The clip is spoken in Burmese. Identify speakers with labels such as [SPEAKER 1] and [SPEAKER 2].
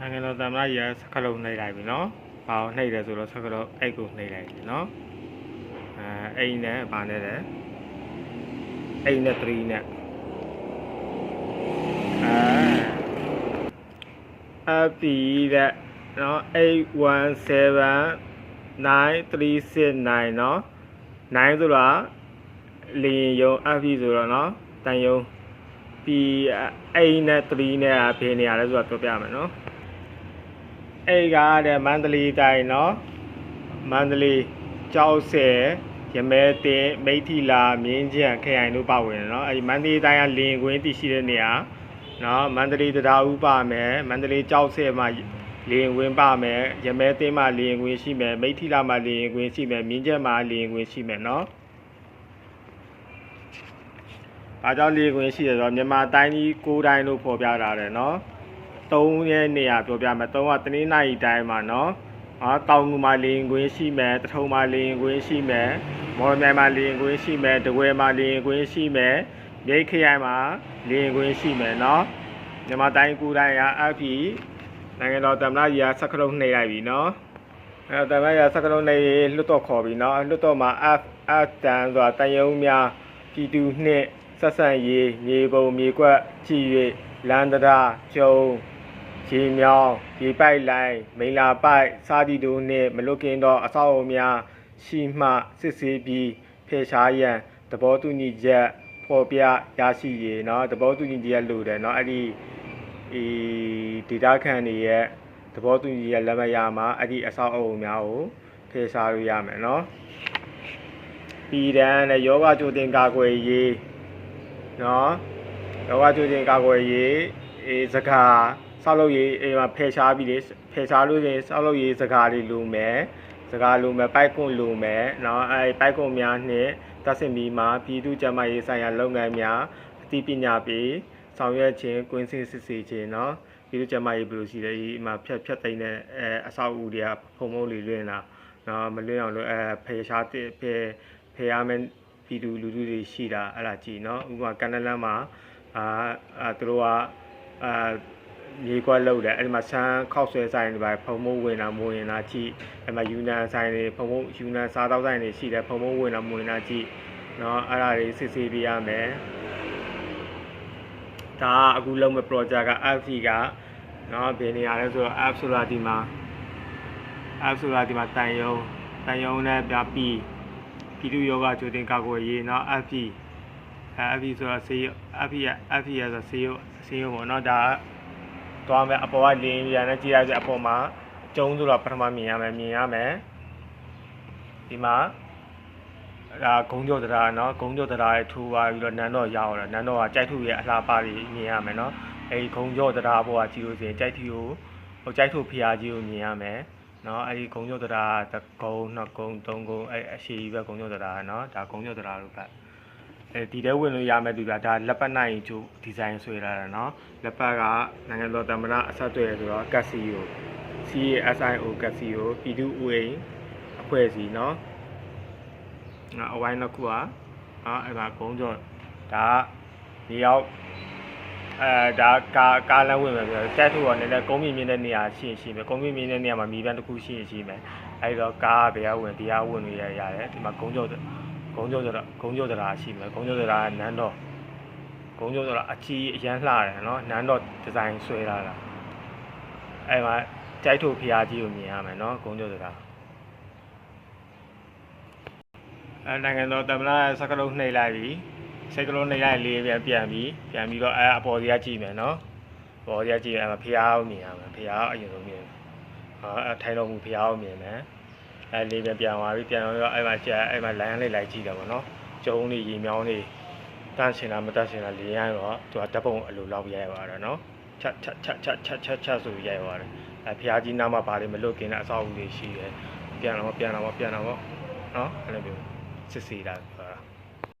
[SPEAKER 1] နိုင်ငံတော်သမ္မတကြီးကစကလုံးနှိပ်လိုက်ပြီနော်။ဘာကိုနှိပ်တယ်ဆိုတော့စကလုံးအိတ်ကိုနှိပ်လိုက်ပြီနော်။အဲအိမ်နဲ့ဘာနဲ့လဲ။အိမ်နဲ့3နဲ့အဲအပီတဲ့နော်81793669နော်9ဆိုတာလင်းယုံအပီဆိုတော့နော်တန်ယုံပြီးအိမ်နဲ့3နဲ့အဖေးနေရလဲဆိုတာပြောပြမယ်နော် အဲ့ကတဲ့မန္တလေးတိုင်းနော်မန္တလေးကြောက်ဆယ်ရမဲတင်မိထီလာမြင်းကျန်ခရိုင်တို့ပါဝင်နော်အဲ့ဒီမန္တလေးတိုင်းကလင်ကွင်းတည်ရှိတဲ့နေရာနော်မန္တလေးတရားဥပမယ်မန္တလေးကြောက်ဆယ်မှာလင်ကွင်းပါမယ်ရမဲတင်မှာလင်ကွင်းရှိမယ်မိထီလာမှာလင်ကွင်းရှိမယ်မြင်းကျန်မှာလင်ကွင်းရှိမယ်နော်။ဒါကြောင့်လေကွင်းရှိတယ်ဆိုတော့မြန်မာတိုင်းကြီးကိုးတိုင်းလို့ဖော်ပြထားတယ်နော်။ 3ရဲ့နေရာပြောပြမယ်3ကတနင်္လာရီတိုင်းမှာနော်ဟာတောင်ငူမှာလေရင်ကွင်းရှိမယ်တထုံမှာလေရင်ကွင်းရှိမယ်မော်မြိုင်မှာလေရင်ကွင်းရှိမယ်တကွယ်မှာလေရင်ကွင်းရှိမယ်မြိတ်ခရိုင်မှာလေရင်ကွင်းရှိမယ်နော်မြန်မာတိုင်းကူတိုင်းကအဖီနိုင်ငံတော်တမနာကြီးကစက္ကလုံနှိပ်လိုက်ပြီနော်အဲတမနာကြီးစက္ကလုံနှိပ်လွတ်တော့ခေါ်ပြီနော်လွတ်တော့မှာ F F တန်ဆိုတာတန်ယုံများပြည်သူနှစ်ဆက်ဆံရေးမြေပုံမြေကွက်ကြည့်၍လန်ဒရာကျုံ ရေမြောင်းရေပိုက်လိုင်းမိန်လာပိုက်စာတီတို့နှင့်မလွတ်ကင်းသောအဆောက်အအုံများရှိမှစစ်ဆေးပြီးဖယ်ရှားရန်သဘောတူညီချက်ဖော်ပြရရှိရေเนาะသဘောတူညီချက်လိုတယ်เนาะအဲ့ဒီဒီဒေတာခန်တွေရဲ့သဘောတူညီချက်လက်မှတ်ရမှာအဲ့ဒီအဆောက်အအုံများကိုဖယ်ရှားလို့ရမယ်เนาะပြည်တန်းနဲ့ယောဂကြိုတင်ကာကွယ်ရေးเนาะယောဂကြိုတင်ကာကွယ်ရေးအေးစကား ဆောက်လုပ်ရေးအိမ်မှာဖယ်ရှားပြီးလေဖယ်ရှားလို့ရင်ဆောက်လုပ်ရေးစကားတွေလိုမယ်စကားလိုမယ်ပိုက်ကွန်လိုမယ်နော်အဲပိုက်ကွန်များနဲ့တက်ဆင်ပြီးမှပြည်သူ့ကျန်းမာရေးဆိုင်ရာလုပ်ငန်းများအသိပညာပေးဆောင်ရွက်ခြင်း၊ကွင်းဆင်းစစ်ဆေးခြင်းနော်ပြည်သူ့ကျန်းမာရေးဘယ်လိုရှိလဲဒီမှာဖြတ်ဖြတ်သိမ်းတဲ့အအဆောက်အဦတွေကဖုံဖုံလေးလွင်လာနော်မလွင်အောင်လို့အဲဖယ်ရှားတဲ့ဖယ်ဖယ်ရမယ်ပြည်သူလူထုတွေရှိတာအဲ့ဒါကြည်နော်ဥပမာကန်နလန်းမှာအာသူတို့ကအာ မြေခွက်လောက်တယ်အဲ့ဒီမှာဆန်းခောက်ဆွဲဆိုင်တွေပါဖုံမိုးဝင်တာမဝင်တာကြည့်အဲ့မှာယူနန်ဆိုင်တွေဖုံမိုးယူနန်စားတောက်ဆိုင်တွေရှိတယ်ဖုံမိုးဝင်တာမဝင်တာကြည့်နော်အဲ့ဒါတွေစစ်ဆေးပြရမယ်ဒါကအခုလုံးမဲ့ project က FT ကနော်ဘယ်နေရာလဲဆိုတော့ App Solar ဒီမှာ App Solar ဒီမှာတန်ယုံတန်ယုံနဲ့ပြပြီးပြည်သူယောဂချိုတင်ကာကွယ်ရေးနော် FT FT ဆိုတော့ဆေး FT FT ဆိုတော့ဆေးရုံဆေးရုံပေါ့နော်ဒါ သွားမယ်အပေါ်ကလင်းပြန်နဲ့ကြည့်ရကြအပေါ်မှာကျုံးဆိုတာပထမမြင်ရမယ်မြင်ရမယ်ဒီမှာဒါဂုံကျော်တရားနော်ဂုံကျော်တရားရဲ့ထူပါပြီးတော့နန်းတော်ရောက်တော့နန်းတော်ကကြိုက်ထုရဲ့အလှပတွေမြင်ရမယ်နော်အဲဒီဂုံကျော်တရားဘောကကြည့်လို့ဆိုရင်ကြိုက်ထုကိုဟိုကြိုက်ထုဖရာကြီးကိုမြင်ရမယ်နော်အဲဒီဂုံကျော်တရားဂုံနှစ်ဂုံသုံးဂုံအဲအရှိကြီးပဲဂုံကျော်တရားနော်ဒါဂုံကျော်တရားလို့ပဲ အဲဒီတဲဝင်လို့ရမယ်သူကဒါလက်ပတ်နိုင်ကျိုးဒီဇိုင်းဆွဲလာတာเนาะလက်ပတ်ကနိုင်ငံတော်သမ္မတအဆက်အသွယ်ဆိုတော့ကက်စီယို CASIO ကက်စီယိုပြည်သူ့ဥအိမ်အဖွဲ့အစည်းเนาะငါအဝိုင်းတစ်ခုอ่ะอ่าအဲ့ဒါကုန်းကျော်ဒါဒီရောက်အဲဒါကာကားလမ်းဝင်မယ်ပြောတက်ထုတ်တော့နည်းနည်းကုန်းမြင့်မြင့်တဲ့နေရာရှိရင်ရှိမယ်ကုန်းမြင့်မြင့်တဲ့နေရာမှာမိဘတစ်ခုရှိရင်ရှိမယ်အဲဒီတော့ကားဘယ်ကဝင်ဒီကဝင်လို့ရရတယ်ဒီမှာကုန်းကျော် ဂုံကျော်ဆိုတာဂုံကျော်ဆိုတာရှိမယ်ဂုံကျော်ဆိုတာကနန်းတော်ဂုံကျော်ဆိုတာအချီအရန်လှတယ်နော်နန်းတော်ဒီဇိုင်းဆွဲလာတာအဲ့မှာကြိုက်ထုတ်ဖျားကြီးကိုမြင်ရမယ်နော်ဂုံကျော်ဆိုတာအဲနိုင်ငံတော်သမ္မတစကလုံးနှိပ်လိုက်ပြီစကလုံးနှိပ်လိုက်လေးပြန်ပြန်ပြီးပြန်ပြီးတော့အဲအပေါ်စီကကြည့်မယ်နော်အပေါ်စီကကြည့်ရင်အဲမှာဖျားကိုမြင်ရမယ်ဖျားအရင်ဆုံးမြင်ဟောအဲထိုင်တော်မူဖျားကိုမြင်မယ် အဲလေးပဲပြန်သွားပြီပြန်တော့အဲ့မှာကျအဲ့မှာလမ်းလေးလိုက်ကြည့်တယ်ပေါ့နော်ကျုံနေရေမြောင်းနေတန့်ရှင်တာမတန့်ရှင်တာလေးရိုင်းတော့သူကဓပုံအလိုလောက်ရိုက်သွားတယ်နော်ချက်ချက်ချက်ချက်ချက်ချက်ချက်ဆိုရိုက်သွားတယ်အဲဖျားကြီးနားမှာဘာတွေမလွတ်กินတဲ့အဆောက်အဦတွေရှိတယ်ပြန်တော့ပြန်တော့ပြန်တော့နော်အဲ့လိုမျိုးစစ်စီတာ